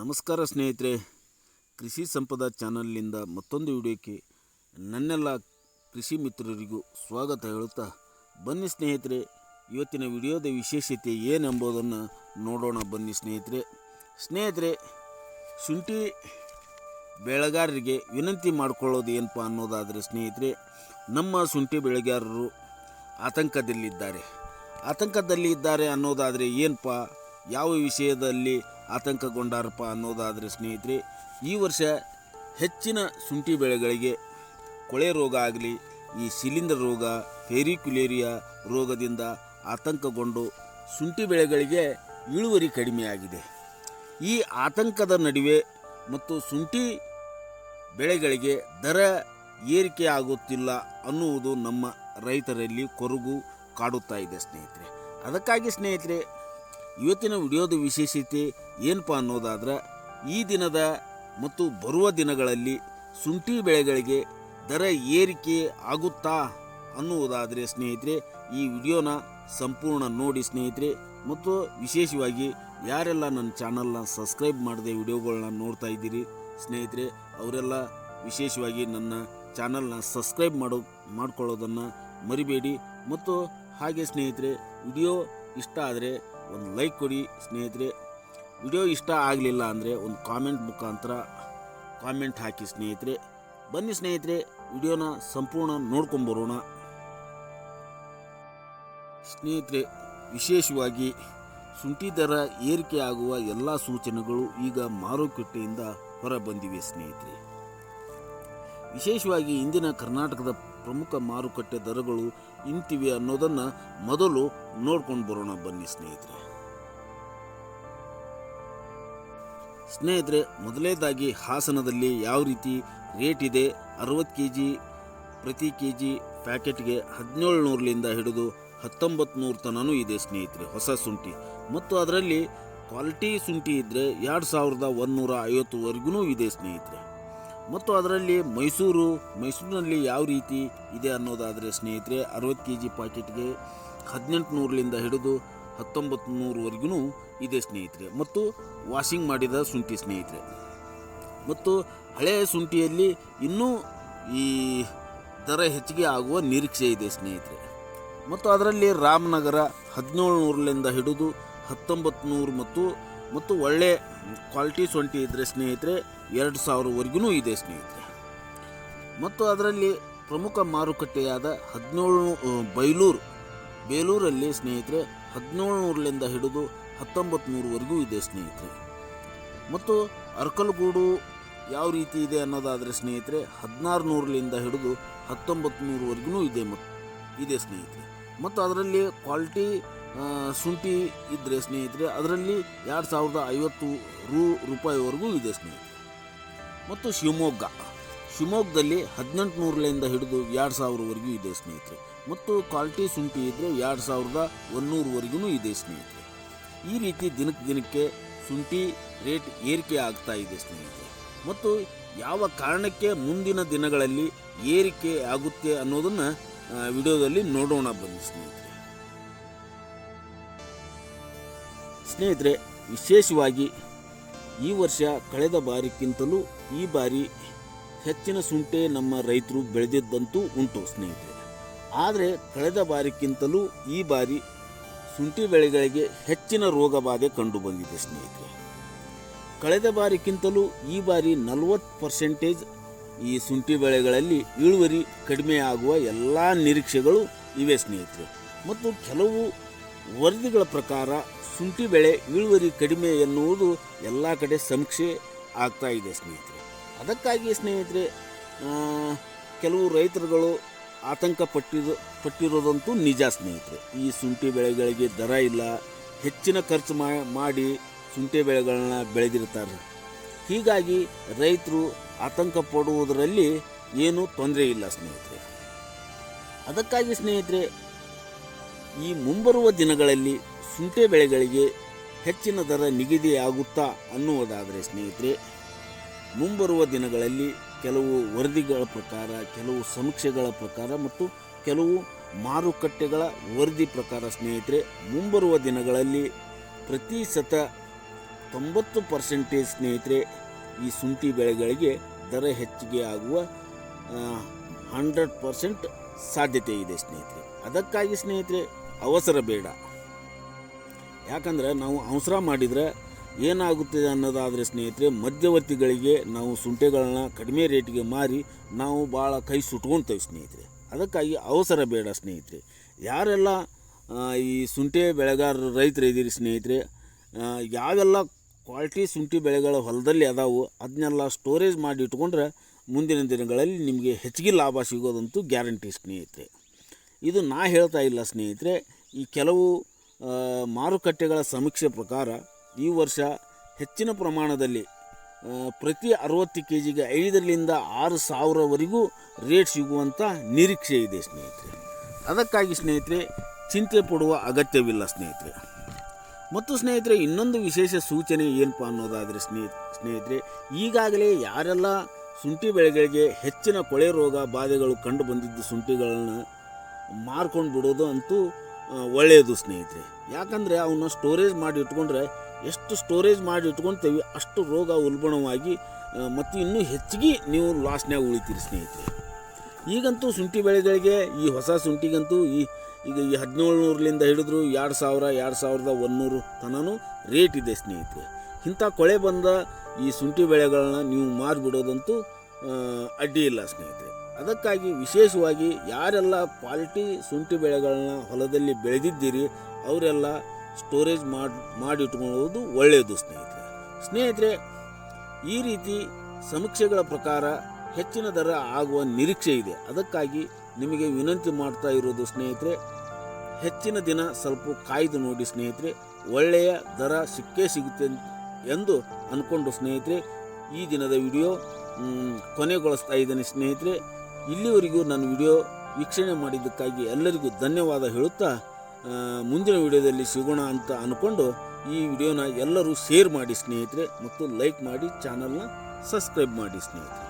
ನಮಸ್ಕಾರ ಸ್ನೇಹಿತರೆ. ಕೃಷಿ ಸಂಪದ ಚಾನಲ್ನಿಂದ ಮತ್ತೊಂದು ವಿಡಿಯೋಕ್ಕೆ ನನ್ನೆಲ್ಲ ಕೃಷಿ ಮಿತ್ರರಿಗೂ ಸ್ವಾಗತ ಹೇಳುತ್ತಾ ಬನ್ನಿ ಸ್ನೇಹಿತರೆ. ಇವತ್ತಿನ ವಿಡಿಯೋದ ವಿಶೇಷತೆ ಏನೆಂಬುದನ್ನು ನೋಡೋಣ ಬನ್ನಿ ಸ್ನೇಹಿತರೆ. ಸ್ನೇಹಿತರೆ, ಶುಂಠಿ ಬೆಳೆಗಾರರಿಗೆ ವಿನಂತಿ ಮಾಡಿಕೊಳ್ಳೋದು ಏನಪ್ಪ ಅನ್ನೋದಾದರೆ ಸ್ನೇಹಿತರೆ, ನಮ್ಮ ಶುಂಠಿ ಬೆಳೆಗಾರರು ಆತಂಕದಲ್ಲಿದ್ದಾರೆ. ಆತಂಕದಲ್ಲಿ ಇದ್ದಾರೆ ಅನ್ನೋದಾದರೆ ಏನಪ್ಪ ಯಾವ ವಿಷಯದಲ್ಲಿ ಆತಂಕಗೊಂಡಾರಪ್ಪ ಅನ್ನೋದಾದರೆ ಸ್ನೇಹಿತರೆ, ಈ ವರ್ಷ ಹೆಚ್ಚಿನ ಶುಂಠಿ ಬೆಳೆಗಳಿಗೆ ಕೊಳೆ ರೋಗ ಆಗಲಿ, ಈ ಶಿಲೀಂಧ್ರ ರೋಗ ಫೇರಿಕ್ಯುಲೇರಿಯಾ ರೋಗದಿಂದ ಆತಂಕಗೊಂಡು ಶುಂಠಿ ಬೆಳೆಗಳಿಗೆ ಇಳುವರಿ ಕಡಿಮೆಯಾಗಿದೆ ಈ ಆತಂಕದ ನಡುವೆ ಮತ್ತು ಶುಂಠಿ ಬೆಳೆಗಳಿಗೆ ದರ ಏರಿಕೆ ಆಗುತ್ತಿಲ್ಲ ಅನ್ನುವುದು ನಮ್ಮ ರೈತರಲ್ಲಿ ಕೊರಗು ಕಾಡುತ್ತಾ ಇದೆ ಸ್ನೇಹಿತರೆ. ಅದಕ್ಕಾಗಿ ಸ್ನೇಹಿತರೆ ಇವತ್ತಿನ ವಿಡಿಯೋದ ವಿಶೇಷತೆ ಏನಪ್ಪ ಅನ್ನೋದಾದ್ರೆ, ಈ ದಿನದ ಮತ್ತು ಬರುವ ದಿನಗಳಲ್ಲಿ ಶುಂಠಿ ಬೆಳೆಗಳಿಗೆ ದರ ಏರಿಕೆ ಆಗುತ್ತಾ ಅನ್ನುವುದಾದರೆ ಸ್ನೇಹಿತರೆ, ಈ ವಿಡಿಯೋನ ಸಂಪೂರ್ಣ ನೋಡಿ ಸ್ನೇಹಿತರೆ. ಮತ್ತು ವಿಶೇಷವಾಗಿ ಯಾರೆಲ್ಲ ನನ್ನ ಚಾನಲ್ನ ಸಬ್ಸ್ಕ್ರೈಬ್ ಮಾಡದೆ ವಿಡಿಯೋಗಳನ್ನ ನೋಡ್ತಾ ಇದ್ದೀರಿ ಸ್ನೇಹಿತರೆ, ಅವರೆಲ್ಲ ವಿಶೇಷವಾಗಿ ನನ್ನ ಚಾನಲ್ನ ಸಬ್ಸ್ಕ್ರೈಬ್ ಮಾಡೋ, ಮಾಡ್ಕೊಳ್ಳೋದನ್ನು ಮರಿಬೇಡಿ. ಮತ್ತು ಹಾಗೆ ಸ್ನೇಹಿತರೆ, ವಿಡಿಯೋ ಇಷ್ಟ ಆದರೆ ಒಂದು ಲೈಕ್ ಕೊಡಿ ಸ್ನೇಹಿತರೆ. ವಿಡಿಯೋ ಇಷ್ಟ ಆಗಲಿಲ್ಲ ಅಂದರೆ ಒಂದು ಕಾಮೆಂಟ್ ಮುಖಾಂತರ ಕಾಮೆಂಟ್ ಹಾಕಿ ಸ್ನೇಹಿತರೆ. ಬನ್ನಿ ಸ್ನೇಹಿತರೆ, ವಿಡಿಯೋನ ಸಂಪೂರ್ಣ ನೋಡ್ಕೊಂಬರೋಣ ಸ್ನೇಹಿತರೆ, ವಿಶೇಷವಾಗಿ ಶುಂಠಿ ದರ ಏರಿಕೆ ಆಗುವ ಎಲ್ಲ ಸೂಚನೆಗಳು ಈಗ ಮಾರುಕಟ್ಟೆಯಿಂದ ಹೊರಬಂದಿವೆ ಸ್ನೇಹಿತರೆ. ವಿಶೇಷವಾಗಿ ಇಂದಿನ ಕರ್ನಾಟಕದ ಪ್ರಮುಖ ಮಾರುಕಟ್ಟೆ ದರಗಳು ಇಂತಿವೆ ಅನ್ನೋದನ್ನು ಮೊದಲು ನೋಡ್ಕೊಂಡು ಬರೋಣ ಬನ್ನಿ ಸ್ನೇಹಿತರೆ. ಸ್ನೇಹಿತರೆ, ಮೊದಲನೇದಾಗಿ ಹಾಸನದಲ್ಲಿ ಯಾವ ರೀತಿ ರೇಟ್ ಇದೆ? ಅರವತ್ತು ಕೆ ಜಿ ಪ್ರತಿ ಕೆ ಜಿ ಪ್ಯಾಕೆಟ್ಗೆ ಹದಿನೇಳು ನೂರಲಿಂದ ಹಿಡಿದು ಹತ್ತೊಂಬತ್ತು ನೂರು ತನೂ ಇದೆ ಸ್ನೇಹಿತರೆ, ಹೊಸ ಶುಂಠಿ. ಮತ್ತು ಅದರಲ್ಲಿ ಕ್ವಾಲಿಟಿ ಶುಂಠಿ ಇದ್ದರೆ ಎರಡು ಸಾವಿರದ ಒಂದುನೂರ ಐವತ್ತುವರೆಗೂ ಇದೆ ಸ್ನೇಹಿತರೆ. ಮತ್ತು ಅದರಲ್ಲಿ ಮೈಸೂರು, ಮೈಸೂರಿನಲ್ಲಿ ಯಾವ ರೀತಿ ಇದೆ ಅನ್ನೋದಾದರೆ ಸ್ನೇಹಿತರೆ, ಅರವತ್ತು ಕೆ ಜಿ ಪ್ಯಾಕೆಟ್ಗೆ ಹದಿನೆಂಟು ನೂರಲಿಂದ ಹಿಡಿದು ಹತ್ತೊಂಬತ್ತು ನೂರವರೆಗೂ ಇದೆ ಸ್ನೇಹಿತರೆ. ಮತ್ತು ವಾಷಿಂಗ್ ಮಾಡಿದ ಶುಂಠಿ ಸ್ನೇಹಿತರೆ. ಮತ್ತು ಹಳೆಯ ಶುಂಠಿಯಲ್ಲಿ ಇನ್ನೂ ಈ ದರ ಹೆಚ್ಚಿಗೆ ಆಗುವ ನಿರೀಕ್ಷೆ ಇದೆ ಸ್ನೇಹಿತರೆ. ಮತ್ತು ಅದರಲ್ಲಿ ರಾಮನಗರ ಹದಿನೇಳು ನೂರಲಿಂದ ಹಿಡಿದು ಹತ್ತೊಂಬತ್ತು ನೂರು ಮತ್ತು ಮತ್ತು ಒಳ್ಳೆ ಕ್ವಾಲಿಟಿ ಶುಂಠಿ ಇದ್ದರೆ ಸ್ನೇಹಿತರೆ, ಎರಡು ಸಾವಿರವರೆಗೂ ಇದೆ ಸ್ನೇಹಿತರೆ. ಮತ್ತು ಅದರಲ್ಲಿ ಪ್ರಮುಖ ಮಾರುಕಟ್ಟೆಯಾದ ಹದಿನೇಳು ಬೈಲೂರು, ಬೇಲೂರಲ್ಲಿ ಸ್ನೇಹಿತರೆ ಹದಿನೇಳು ನೂರಲಿಂದ ಹಿಡಿದು ಹತ್ತೊಂಬತ್ತು ನೂರವರೆಗೂ ಇದೆ ಸ್ನೇಹಿತರೆ. ಮತ್ತು ಅರ್ಕಲಗೂಡು ಯಾವ ರೀತಿ ಇದೆ ಅನ್ನೋದಾದರೆ ಸ್ನೇಹಿತರೆ ಹದಿನಾರು ನೂರಲಿಂದ ಹಿಡಿದು ಹತ್ತೊಂಬತ್ತು ನೂರವರೆಗೂ ಇದೆ ಮತ್ತು ಇದೆ ಸ್ನೇಹಿತರೆ. ಮತ್ತು ಅದರಲ್ಲಿ ಕ್ವಾಲಿಟಿ ಶುಂಠಿ ಇದ್ದರೆ ಸ್ನೇಹಿತರೆ, ಅದರಲ್ಲಿ ಎರಡು ಸಾವಿರದ ಐವತ್ತು ರೂ ರೂಪಾಯಿವರೆಗೂ ಇದೆ ಸ್ನೇಹಿತರೆ. ಮತ್ತು ಶಿವಮೊಗ್ಗ. ಶಿವಮೊಗ್ಗದಲ್ಲಿ ಹದಿನೆಂಟು ನೂರಲಿಂದ ಹಿಡಿದು ಎರಡು ಸಾವಿರವರೆಗೂ ಇದೆ ಸ್ನೇಹಿತರೆ. ಮತ್ತು ಕ್ವಾಲಿಟಿ ಶುಂಠಿ ಇದ್ದರೆ ಎರಡು ಸಾವಿರದ ಒನ್ನೂರವರೆಗೂ ಇದೆ ಸ್ನೇಹಿತರೆ. ಈ ರೀತಿ ದಿನಕ್ಕೆ ದಿನಕ್ಕೆ ಶುಂಠಿ ರೇಟ್ ಏರಿಕೆ ಆಗ್ತಾ ಇದೆ ಸ್ನೇಹಿತರೆ. ಮತ್ತು ಯಾವ ಕಾರಣಕ್ಕೆ ಮುಂದಿನ ದಿನಗಳಲ್ಲಿ ಏರಿಕೆ ಆಗುತ್ತೆ ಅನ್ನೋದನ್ನು ವಿಡಿಯೋದಲ್ಲಿ ನೋಡೋಣ ಬನ್ನಿ ಸ್ನೇಹಿತರೆ. ಸ್ನೇಹಿತರೆ, ವಿಶೇಷವಾಗಿ ಈ ವರ್ಷ ಕಳೆದ ಬಾರಿಗಿಂತಲೂ ಈ ಬಾರಿ ಹೆಚ್ಚಿನ ಶುಂಠಿ ನಮ್ಮ ರೈತರು ಬೆಳೆದಿದ್ದಂತೂ ಉಂಟು ಸ್ನೇಹಿತರೆ. ಆದರೆ ಕಳೆದ ಬಾರಿಗಿಂತಲೂ ಈ ಬಾರಿ ಶುಂಠಿ ಬೆಳೆಗಳಿಗೆ ಹೆಚ್ಚಿನ ರೋಗ ಬಾಧೆ ಕಂಡು ಬಂದಿದೆ ಸ್ನೇಹಿತರೆ. ಕಳೆದ ಬಾರಿಗಿಂತಲೂ ಈ ಬಾರಿ ನಲವತ್ತು ಪರ್ಸೆಂಟೇಜ್ ಈ ಶುಂಠಿ ಬೆಳೆಗಳಲ್ಲಿ ಇಳುವರಿ ಕಡಿಮೆ ಆಗುವ ಎಲ್ಲ ನಿರೀಕ್ಷೆಗಳು ಇವೆ ಸ್ನೇಹಿತರೆ. ಮತ್ತು ಕೆಲವು ವರದಿಗಳ ಪ್ರಕಾರ ಶುಂಠಿ ಬೆಳೆ ಇಳುವರಿ ಕಡಿಮೆ ಎನ್ನುವುದು ಎಲ್ಲ ಕಡೆ ಸಮೀಕ್ಷೆ ಆಗ್ತಾ ಇದೆ ಸ್ನೇಹಿತರೆ. ಅದಕ್ಕಾಗಿ ಸ್ನೇಹಿತರೆ ಕೆಲವು ರೈತರುಗಳು ಆತಂಕ ಪಟ್ಟಿರೋ ಪಟ್ಟಿರೋದಂತೂ ನಿಜ ಸ್ನೇಹಿತರೆ. ಈ ಶುಂಠಿ ಬೆಳೆಗಳಿಗೆ ದರ ಇಲ್ಲ. ಹೆಚ್ಚಿನ ಖರ್ಚು ಮಾಡಿ ಶುಂಠಿ ಬೆಳೆಗಳನ್ನ ಬೆಳೆದಿರ್ತಾರೆ. ಹೀಗಾಗಿ ರೈತರು ಆತಂಕ ಪಡುವುದರಲ್ಲಿ ಏನೂ ತೊಂದರೆ ಇಲ್ಲ ಸ್ನೇಹಿತರೆ. ಅದಕ್ಕಾಗಿ ಸ್ನೇಹಿತರೆ, ಈ ಮುಂಬರುವ ದಿನಗಳಲ್ಲಿ ಶುಂಠಿ ಬೆಳೆಗಳಿಗೆ ಹೆಚ್ಚಿನ ದರ ನಿಗದಿಯಾಗುತ್ತಾ ಅನ್ನುವುದಾದರೆ ಸ್ನೇಹಿತರೆ, ಮುಂಬರುವ ದಿನಗಳಲ್ಲಿ ಕೆಲವು ವರದಿಗಳ ಪ್ರಕಾರ, ಕೆಲವು ಸಮೀಕ್ಷೆಗಳ ಪ್ರಕಾರ ಮತ್ತು ಕೆಲವು ಮಾರುಕಟ್ಟೆಗಳ ವರದಿ ಪ್ರಕಾರ, ಸ್ನೇಹಿತರೆ, ಮುಂಬರುವ ದಿನಗಳಲ್ಲಿ ಪ್ರತಿ ಸತ ತೊಂಬತ್ತು ಪರ್ಸೆಂಟೇಜ್ ಸ್ನೇಹಿತರೆ, ಈ ಶುಂಠಿ ಬೆಳೆಗಳಿಗೆ ದರ ಹೆಚ್ಚಿಗೆ ಆಗುವ ಹಂಡ್ರೆಡ್ ಪರ್ಸೆಂಟ್ ಸಾಧ್ಯತೆ ಇದೆ ಸ್ನೇಹಿತರೆ. ಅದಕ್ಕಾಗಿ ಸ್ನೇಹಿತರೆ, ಅವಸರ ಬೇಡ. ಯಾಕಂದರೆ ನಾವು ಅವಸರ ಮಾಡಿದರೆ ಏನಾಗುತ್ತದೆ ಅನ್ನೋದಾದರೆ ಸ್ನೇಹಿತರೆ, ಮಧ್ಯವರ್ತಿಗಳಿಗೆ ನಾವು ಸುಂಟೆಗಳನ್ನ ಕಡಿಮೆ ರೇಟಿಗೆ ಮಾರಿ ನಾವು ಭಾಳ ಕೈ ಸುಟ್ಕೊಳ್ತೇವೆ ಸ್ನೇಹಿತರೆ. ಅದಕ್ಕಾಗಿ ಅವಸರ ಬೇಡ ಸ್ನೇಹಿತರೆ. ಯಾರೆಲ್ಲ ಈ ಸುಂಟೆ ಬೆಳೆಗಾರರು ರೈತರು ಇದ್ದೀರಿ ಸ್ನೇಹಿತರೆ ಯಾವೆಲ್ಲ ಕ್ವಾಲಿಟಿ ಶುಂಠಿ ಬೆಳೆಗಳ ಹೊಲದಲ್ಲಿ ಅದಾವು ಅದನ್ನೆಲ್ಲ ಸ್ಟೋರೇಜ್ ಮಾಡಿ ಇಟ್ಕೊಂಡ್ರೆ ಮುಂದಿನ ದಿನಗಳಲ್ಲಿ ನಿಮಗೆ ಹೆಚ್ಚಿಗೆ ಲಾಭ ಸಿಗೋದಂತೂ ಗ್ಯಾರಂಟಿ ಸ್ನೇಹಿತರೆ. ಇದು ನಾ ಹೇಳ್ತಾ ಇಲ್ಲ ಸ್ನೇಹಿತರೆ, ಈ ಕೆಲವು ಮಾರುಕಟ್ಟೆಗಳ ಸಮೀಕ್ಷೆ ಪ್ರಕಾರ ಈ ವರ್ಷ ಹೆಚ್ಚಿನ ಪ್ರಮಾಣದಲ್ಲಿ ಪ್ರತಿ ಅರವತ್ತು ಕೆ ಜಿಗೆ ಐದರಿಂದ ಆರು ಸಾವಿರವರೆಗೂ ರೇಟ್ ಸಿಗುವಂಥ ನಿರೀಕ್ಷೆ ಇದೆ ಸ್ನೇಹಿತರೆ. ಅದಕ್ಕಾಗಿ ಸ್ನೇಹಿತರೆ, ಚಿಂತೆ ಪಡುವ ಅಗತ್ಯವಿಲ್ಲ ಸ್ನೇಹಿತರೆ. ಮತ್ತು ಸ್ನೇಹಿತರೆ, ಇನ್ನೊಂದು ವಿಶೇಷ ಸೂಚನೆ ಏನಪ್ಪ ಅನ್ನೋದಾದರೆ ಸ್ನೇಹ, ಸ್ನೇಹಿತರೆ, ಈಗಾಗಲೇ ಯಾರೆಲ್ಲ ಶುಂಠಿ ಬೆಳೆಗಳಿಗೆ ಹೆಚ್ಚಿನ ಕೊಳೆ ರೋಗ ಬಾಧೆಗಳು ಕಂಡು ಬಂದಿದ್ದು ಶುಂಠಿಗಳನ್ನು ಮಾರ್ಕೊಂಡು ಬಿಡೋದು ಅಂತೂ ಒಳ್ಳೆಯದು ಸ್ನೇಹಿತರೆ. ಯಾಕಂದರೆ ಅವನ್ನ ಸ್ಟೋರೇಜ್ ಮಾಡಿ ಇಟ್ಕೊಂಡ್ರೆ ಎಷ್ಟು ಸ್ಟೋರೇಜ್ ಮಾಡಿ ಇಟ್ಕೊಳ್ತೇವೆ ಅಷ್ಟು ರೋಗ ಉಲ್ಬಣವಾಗಿ ಮತ್ತು ಇನ್ನೂ ಹೆಚ್ಚಿಗೆ ನೀವು ಲಾಸ್ನ್ಯಾಗ ಉಳಿತೀರಿ ಸ್ನೇಹಿತರೆ. ಈಗಂತೂ ಶುಂಠಿ ಬೆಳೆಗಳಿಗೆ, ಈ ಹೊಸ ಶುಂಠಿಗಂತೂ ಈ, ಈಗ ಈ ಹದಿನೇಳು ನೂರಲಿಂದ ಹಿಡಿದ್ರು ಎರಡು ಸಾವಿರ, ಎರಡು ಸಾವಿರದ ಒಂದುನೂರು ತನೂ ರೇಟ್ ಇದೆ ಸ್ನೇಹಿತರೆ. ಇಂಥ ಕೊಳೆ ಬಂದ ಈ ಶುಂಠಿ ಬೆಳೆಗಳನ್ನ ನೀವು ಮಾರಿಬಿಡೋದಂತೂ ಅಡ್ಡಿ ಇಲ್ಲ ಸ್ನೇಹಿತರೆ. ಅದಕ್ಕಾಗಿ ವಿಶೇಷವಾಗಿ ಯಾರೆಲ್ಲ ಕ್ವಾಲಿಟಿ ಶುಂಠಿ ಬೆಳೆಗಳನ್ನ ಹೊಲದಲ್ಲಿ ಬೆಳೆದಿದ್ದೀರಿ, ಅವರೆಲ್ಲ ಸ್ಟೋರೇಜ್ ಮಾಡಿ, ಮಾಡಿಟ್ಕೊಳ್ಳೋದು ಒಳ್ಳೆಯದು ಸ್ನೇಹಿತರೆ. ಸ್ನೇಹಿತರೆ, ಈ ರೀತಿ ಸಮೀಕ್ಷೆಗಳ ಪ್ರಕಾರ ಹೆಚ್ಚಿನ ದರ ಆಗುವ ನಿರೀಕ್ಷೆ ಇದೆ. ಅದಕ್ಕಾಗಿ ನಿಮಗೆ ವಿನಂತಿ ಮಾಡ್ತಾ ಇರೋದು, ಸ್ನೇಹಿತರೆ, ಹೆಚ್ಚಿನ ದಿನ ಸ್ವಲ್ಪ ಕಾಯ್ದು ನೋಡಿ, ಸ್ನೇಹಿತರೆ. ಒಳ್ಳೆಯ ದರ ಸಿಕ್ಕೇ ಸಿಗುತ್ತೆ ಎಂದು ಅಂದ್ಕೊಂಡು ಸ್ನೇಹಿತರೆ, ಈ ದಿನದ ವಿಡಿಯೋ ಕೊನೆಗೊಳಿಸ್ತಾ ಇದ್ದೇನೆ, ಸ್ನೇಹಿತರೆ. ಇಲ್ಲಿವರೆಗೂ ನನ್ನ ವಿಡಿಯೋ ವೀಕ್ಷಣೆ ಮಾಡಿದ್ದಕ್ಕಾಗಿ ಎಲ್ಲರಿಗೂ ಧನ್ಯವಾದ ಹೇಳುತ್ತಾ ಮುಂದಿನ ವಿಡಿಯೋದಲ್ಲಿ ಸಿಗೋಣ ಅಂತ ಅಂದ್ಕೊಂಡು ಈ ವಿಡಿಯೋನ ಎಲ್ಲರೂ ಶೇರ್ ಮಾಡಿ ಸ್ನೇಹಿತರೆ ಮತ್ತು ಲೈಕ್ ಮಾಡಿ ಚಾನಲ್ನ ಸಬ್ಸ್ಕ್ರೈಬ್ ಮಾಡಿ ಸ್ನೇಹಿತರೆ.